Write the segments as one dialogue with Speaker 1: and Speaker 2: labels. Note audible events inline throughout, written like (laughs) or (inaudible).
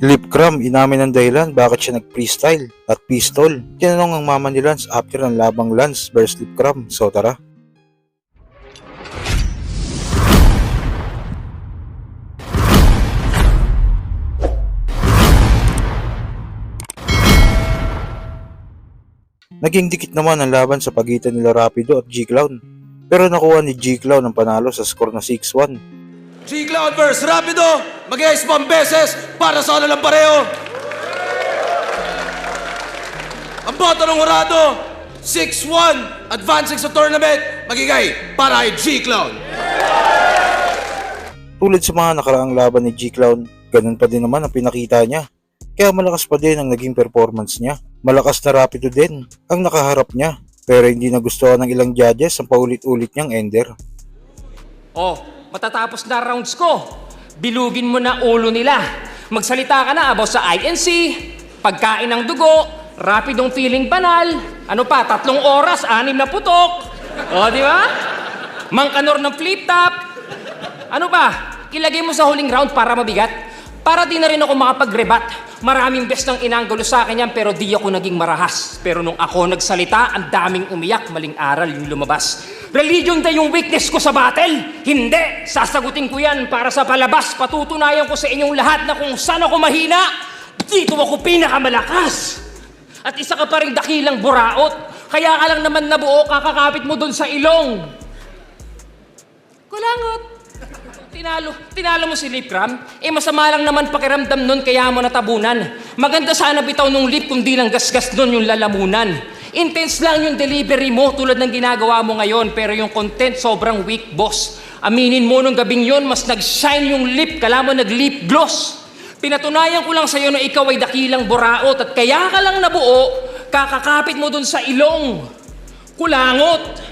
Speaker 1: Lipcram inamin ang dahilan bakit siya nag-freestyle at pistol. Tinanong ang mama ni Lance after ng labang Lance versus Lipcram. So tara. Naging dikit naman ang laban sa pagitan nila Rapido at G-Clown. Pero nakuha ni G-Clown ang panalo sa score na 6-1.
Speaker 2: G-Cloud versus Rapido, mag-ice pang beses para sa kanilang pareho. Ang boto ng Horado, 6-1, advancing sa tournament, magigay para kay G-Cloud.
Speaker 1: Tulad sa mga nakaraang laban ni G-Clown, ganun pa din naman ang pinakita niya. Kaya malakas pa din ang naging performance niya. Malakas na rapido din ang nakaharap niya. Pero hindi nagustuhan ng ilang judges ang paulit-ulit niyang ender.
Speaker 3: Oh, matatapos na rounds ko. Bilugin mo na ulo nila. Magsalita ka na about sa INC, pagkain ng dugo, rapidong feeling banal, ano pa, tatlong oras, anim na putok. O, di ba? Mangkanor ng flip top. Ano ba? Ilagay mo sa huling round para mabigat. Para di na rin ako makapag-rebat. Maraming best ng inanggulo sa akin yan pero di ako naging marahas. Pero nung ako nagsalita, ang daming umiyak, maling aral yung lumabas. Religion na yung weakness ko sa battle. Hindi! Sasagutin ko yan para sa palabas. Patutunayan ko sa inyong lahat na kung saan ako mahina, dito ako pinakamalakas. At isa ka pa rin dakilang buraot. Kaya ka lang naman nabuo, kakakapit mo dun sa ilong. Kulangot. Tinalo, tinalo mo si Lipram? Eh masama lang naman pakiramdam nun kaya mo natabunan. Maganda sana bitaw nung lip kung di lang gasgas nun yung lalamunan. Intense lang yung delivery mo tulad ng ginagawa mo ngayon pero yung content sobrang weak, boss. Aminin mo nung gabing yon mas nag-shine yung lip, kala mo nag-lip gloss. Pinatunayan ko lang sa'yo na ikaw ay dakilang buraot at kaya ka lang nabuo, kakakapit mo dun sa ilong. Kulangot.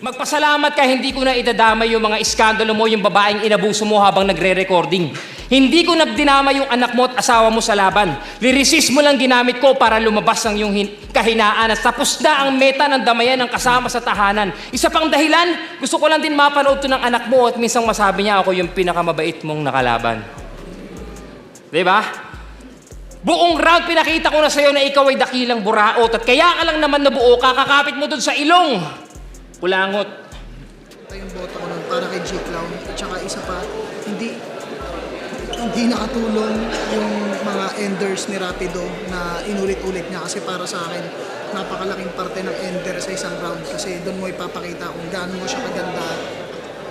Speaker 3: Magpasalamat ka, hindi ko na idadamay yung mga iskandalo mo, yung babaeng inabuso mo habang nagre-recording. Hindi ko nagdinama yung anak mo at asawa mo sa laban. Lirisis mo lang ginamit ko para lumabas ang hin- kahinaan at tapos na ang meta ng damayan ng kasama sa tahanan. Isa pang dahilan, gusto ko lang din mapanood to ng anak mo at minsang masabi niya ako yung pinakamabait mong nakalaban. Di ba? Buong round pinakita ko na sa'yo na ikaw ay dakilang buraot at kaya ka lang naman nabuo, kakakapit mo dun sa ilong. Kulangot.
Speaker 4: Ito yung boto ko nun para kay G-Clown. At saka isa pa, hindi nakatulong yung mga enders ni Rapido na inulit-ulit niya kasi para sa akin napakalaking parte ng ender sa isang round kasi doon mo ipapakita kung gaano mo siya kaganda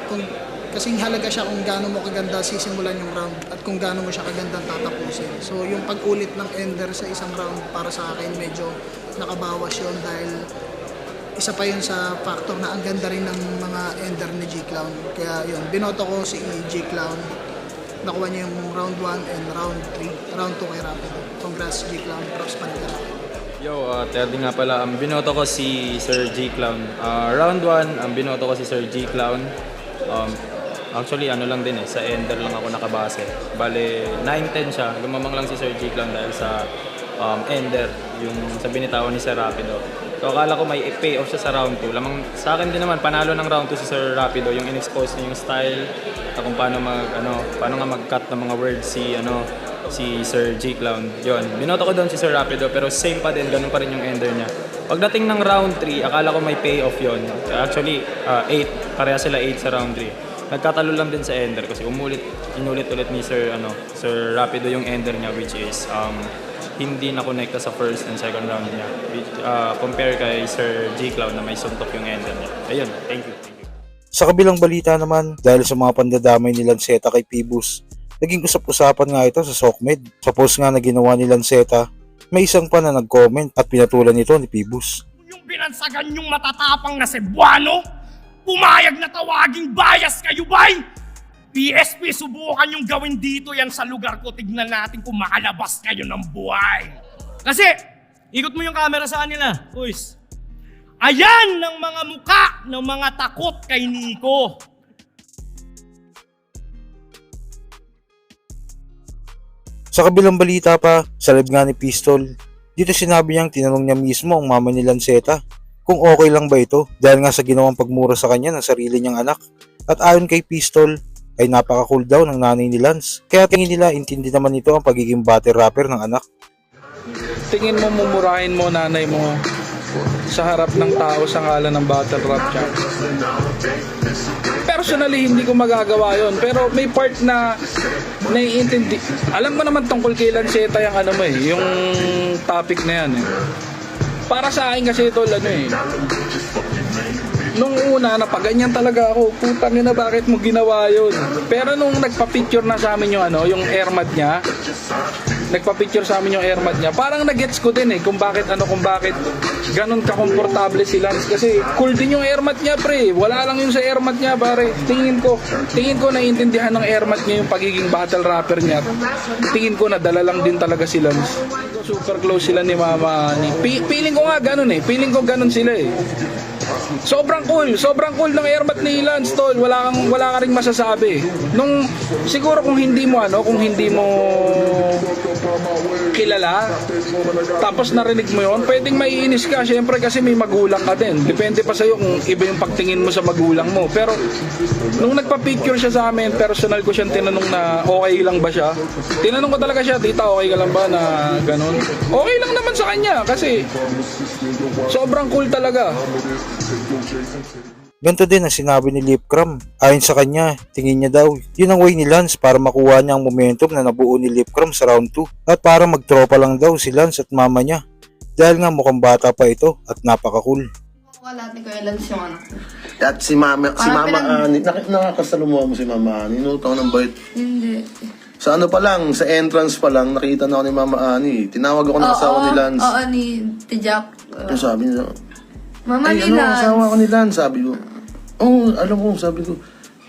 Speaker 4: kung kasing halaga siya kung gaano mo kaganda sisimulan yung round at kung gaano mo siya kaganda tatapusin. So yung pag-ulit ng ender sa isang round para sa akin medyo nakabawas yun dahil isa pa yun sa factor na ang ganda rin ng mga ender ni G-Clown. Kaya yun, binoto ko si G-Clown. Nakuha niya yung round 1 and round 3. Round 2 kay Rapido. Congrats G-Clown. Props pa.
Speaker 5: Yo, uh, Terdy nga pala. Ang binoto ko si Sir G Clown. Ah, round 1, ang binoto ko si Sir G Clown. Um, actually, ano lang din eh, sa ender lang ako nakabase. Bale, 9-10 siya. Lumamang lang si Sir G Clown dahil sa um, ender, yung sa binitawan ni Sir Rapido. So, akala ko may payoff siya sa round 2. Lamang sa akin din naman, panalo ng round 2 si Sir Rapido, yung in-expose niya yung style, at kung paano mag, ano, paano nga mag-cut ng mga words si, ano, si Sir G Clown. Yon. Binoto ko doon si Sir Rapido pero same pa din, ganun pa rin yung ender niya. Pagdating ng round 3, akala ko may payoff yon. Actually, 8, pareha sila 8 sa round 3. Nagkatalo lang din sa ender kasi umulit, inulit ulit ni Sir ano, Sir Rapido yung ender niya which is um, hindi na connecta sa first and second round niya. Which, uh, compare kay Sir G Cloud na may suntok yung ender niya. Ayun, thank you. Thank you.
Speaker 1: Sa kabilang balita naman, dahil sa mga pandadamay ni Lanceta kay Pibus, naging usap-usapan nga ito sa SOCMED. Sa post nga na ginawa ni Lanceta, may isang pa na nag-comment at pinatulan ito ni Pibus.
Speaker 6: yung binansagan yung matatapang na Cebuano? Pumayag na tawaging bias kayo, bay! PSP, subukan yung gawin dito yan sa lugar ko. Tignan natin kung makalabas kayo ng buhay.
Speaker 7: Kasi, ikot mo yung camera sa kanila. Uys.
Speaker 6: Ayan ng mga muka ng mga takot kay Nico.
Speaker 1: Sa kabilang balita pa, sa live nga ni Pistol, dito sinabi niyang tinanong niya mismo ang mama ni Lanceta kung okay lang ba ito dahil nga sa ginawang pagmura sa kanya ng sarili niyang anak. At ayon kay Pistol, ay napaka-cool daw ng nanay ni Lance. Kaya tingin nila intindi naman ito ang pagiging battle rapper ng anak.
Speaker 8: tingin mo mumurahin mo nanay mo sa harap ng tao sa ngalan ng battle rap champ. Personally, hindi ko magagawa yon Pero may part na naiintindi. Alam mo naman tungkol kay Lanceta yung ano mo eh, yung topic na yan eh. Para sa akin kasi ito, ano eh, nung una, napaganyan talaga ako. Putang ina, bakit mo ginawa yun? Pero nung nagpa-picture na sa amin yung ano, yung airmat niya, nagpa-picture sa amin yung airmat niya, parang nagets ko din eh kung bakit ano, kung bakit ganun kakomportable si Lance. Kasi cool din yung airmat niya, pre. Wala lang yun sa airmat niya, pare. Tingin ko, tingin ko naiintindihan ng airmat niya yung pagiging battle rapper niya. Tingin ko nadala lang din talaga si Lance. Super close sila ni Mama ni. Pi- Feeling ko nga ganun eh. Feeling ko ganun sila eh. Sobrang cool, sobrang cool ng airmat ni Lance Tol. Wala kang wala ka ring masasabi. Nung siguro kung hindi mo ano, kung hindi mo kilala, tapos narinig mo 'yon, pwedeng maiinis ka syempre kasi may magulang ka din. Depende pa sa iyo kung iba yung pagtingin mo sa magulang mo. Pero nung nagpa-picture siya sa amin, personal ko siyang tinanong na okay lang ba siya. Tinanong ko talaga siya, "Tita, okay ka lang ba na ganun?" Okay lang naman sa kanya kasi sobrang cool talaga.
Speaker 1: Ganito din ang sinabi ni Lipcram. Ayon sa kanya, tingin niya daw, yun ang way ni Lance para makuha niya ang momentum na nabuo ni Lipcram sa round 2 at para magtropa lang daw si Lance at mama niya. Dahil nga mukhang bata pa ito at napaka-cool.
Speaker 9: Wala ni Kuya Lance yung anak ko.
Speaker 10: At si Mama, si
Speaker 9: Parang
Speaker 10: Mama
Speaker 9: pinag-
Speaker 10: Ani, nak nakakasalumuha mo si Mama Ani. Inutang ng bait.
Speaker 9: Hindi.
Speaker 10: Sa ano pa lang, sa entrance pa lang, nakita na ako ni Mama Ani. Tinawag ako ng asawa ni Lance.
Speaker 9: Oo, ni Tijak.
Speaker 10: Ano sabi niya?
Speaker 9: Mama
Speaker 10: Ay,
Speaker 9: ni
Speaker 10: ano,
Speaker 9: Lance.
Speaker 10: asawa ko ni Lance, sabi ko. Oo, oh, alam ko, sabi ko.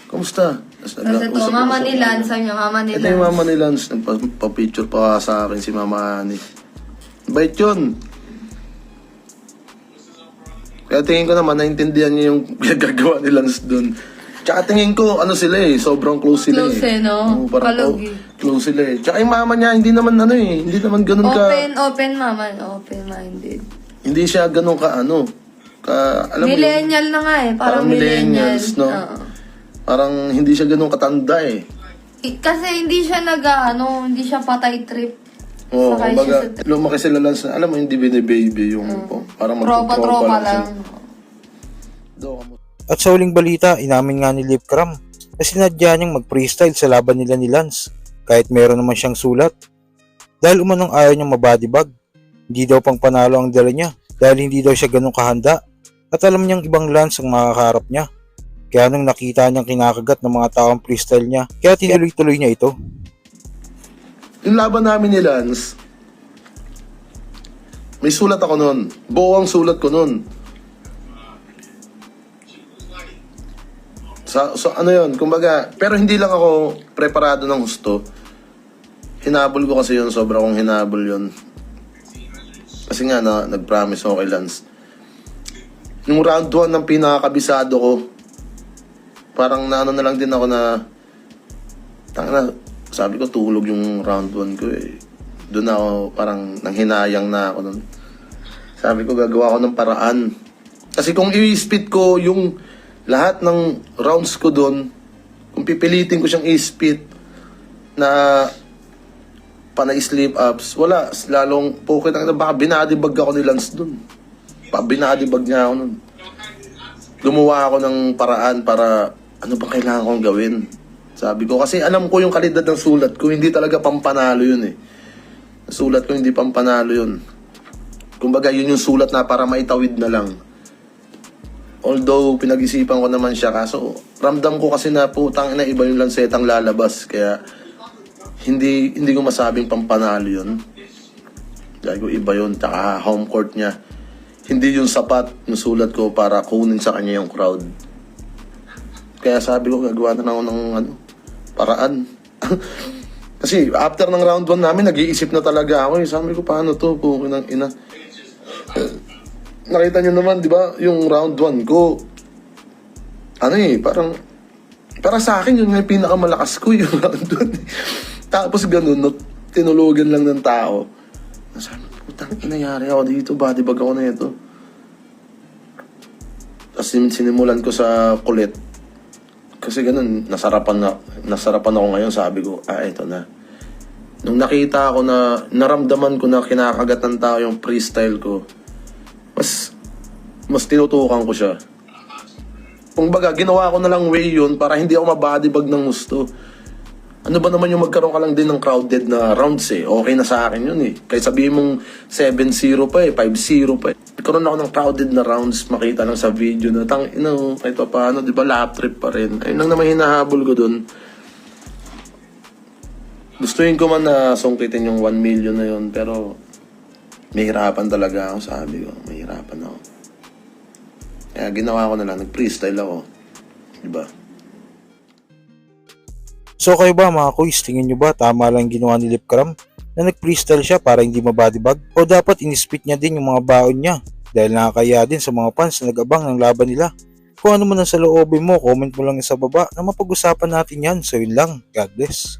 Speaker 10: Kamusta? Tapos
Speaker 9: ito, mama ni. Lance. Sabi niya, mama ni
Speaker 10: Ito
Speaker 9: Lance.
Speaker 10: yung mama ni Lance, nagpa-picture pa sa akin si Mama Ani. Bait yun. Kaya tingin ko naman, naintindihan niya yung (laughs) gagawa ni Lance dun. Tsaka tingin ko, ano sila eh, sobrang close sila
Speaker 9: Close
Speaker 10: eh.
Speaker 9: eh, no?
Speaker 10: Oo, parang
Speaker 9: Kalugi.
Speaker 10: close, close sila eh. Tsaka yung mama niya, hindi naman ano eh, hindi naman ganun ka,
Speaker 9: Open, open mama. Open-minded.
Speaker 10: hindi siya ganun ka ano, ka, alam mo yun,
Speaker 9: millennial na nga eh. Parang,
Speaker 10: Parang millennials, no?
Speaker 9: Oo.
Speaker 10: parang hindi siya ganun katanda eh.
Speaker 9: Kasi hindi siya nag, ano, hindi siya patay trip.
Speaker 10: Oo,
Speaker 9: Sakay
Speaker 10: kumbaga,
Speaker 9: sa
Speaker 10: lumaki sila Lance na, alam mo, hindi bine-baby yung, parang
Speaker 9: Tropa-tropa
Speaker 10: magtutropa
Speaker 9: lang.
Speaker 10: kamu-
Speaker 1: At sa huling balita, inamin nga ni Lipcram na sinadya niyang mag-freestyle sa laban nila ni Lance kahit meron naman siyang sulat. Dahil umanong ayaw niyang mabadibag. Hindi daw pang panalo ang dala niya dahil hindi daw siya ganun kahanda at alam niyang ibang Lance ang makakaharap niya. Kaya nung nakita niyang kinakagat ng mga taong freestyle niya, kaya tinuloy-tuloy niya ito.
Speaker 10: Yung laban namin ni Lance, may sulat ako nun. Buo ang sulat ko nun. Sa, so ano yun, kumbaga, pero hindi lang ako preparado ng gusto. Hinabol ko kasi yun, sobra kong hinabol yun. Kasi nga, na, nag-promise ako kay Lance. Yung round 1 ng pinakakabisado ko, parang naano na lang din ako na, tanga sabi ko tulog yung round 1 ko eh. Doon ako parang nanghinayang na ako nun. Sabi ko gagawa ako ng paraan. Kasi kung i-spit ko yung lahat ng rounds ko doon, kung pipilitin ko siyang i-spit na panay sleep ups, wala. Lalong pocket ang baka binadibag ako ni Lance doon. Pa binadibag niya ako nun. Gumawa ako ng paraan para ano bang kailangan kong gawin. Sabi ko, kasi alam ko yung kalidad ng sulat ko, hindi talaga pampanalo yun eh. Sulat ko hindi pampanalo yun. Kumbaga, yun yung sulat na para maitawid na lang. Although, pinag-isipan ko naman siya, kaso ramdam ko kasi na putang ina iba yung lansetang lalabas. Kaya, hindi hindi ko masabing pampanalo yun. Ko iba yun, tsaka home court niya. Hindi yung sapat yung sulat ko para kunin sa kanya yung crowd. Kaya sabi ko, gagawa na ako ng ano, paraan. (laughs) Kasi after ng round 1 namin, nag-iisip na talaga ako. Eh. Sabi ko, paano to? Pukin ng ina. Eh, Nakita nyo naman, di ba, yung round 1 ko, ano eh, parang, para sa akin, yun yung pinakamalakas ko, yung (laughs) round 1. Tapos ganun, no, tinulugan lang ng tao. Sabi putang inayari ako dito, body bag ako na ito. Tapos sin- sinimulan ko sa kulit. Kasi ganun, nasarapan na, nasarapan ako ngayon, sabi ko, ah, eto na. Nung nakita ko na, naramdaman ko na kinakagat ng tao yung freestyle ko, mas, mas tinutukan ko siya. Kung baga, ginawa ko na lang way yun para hindi ako mabadibag ng gusto. Ano ba naman yung magkaroon ka lang din ng crowded na rounds eh. Okay na sa akin yun eh. Kahit sabihin mong 7-0 pa eh, 5-0 pa eh. Nagkaroon ako ng crowded na rounds, makita lang sa video na tang, you know, pa paano, di ba, lap trip pa rin. Ayun lang naman hinahabol ko dun. Gustuin ko man na sungkitin yung 1 million na yun, pero mahirapan talaga ako, sabi ko. Mahirapan ako. Kaya ginawa ko na lang, nag-freestyle ako. Di ba?
Speaker 1: So kayo ba mga kuys, tingin nyo ba tama lang ginawa ni Lipcram na nag-freestyle siya para hindi mabadibag? O dapat inispit niya din yung mga baon niya dahil nakakaya din sa mga fans na nag-abang ng laban nila? Kung ano man ang sa loobin mo, comment mo lang sa baba na mapag-usapan natin yan. So yun lang. God bless.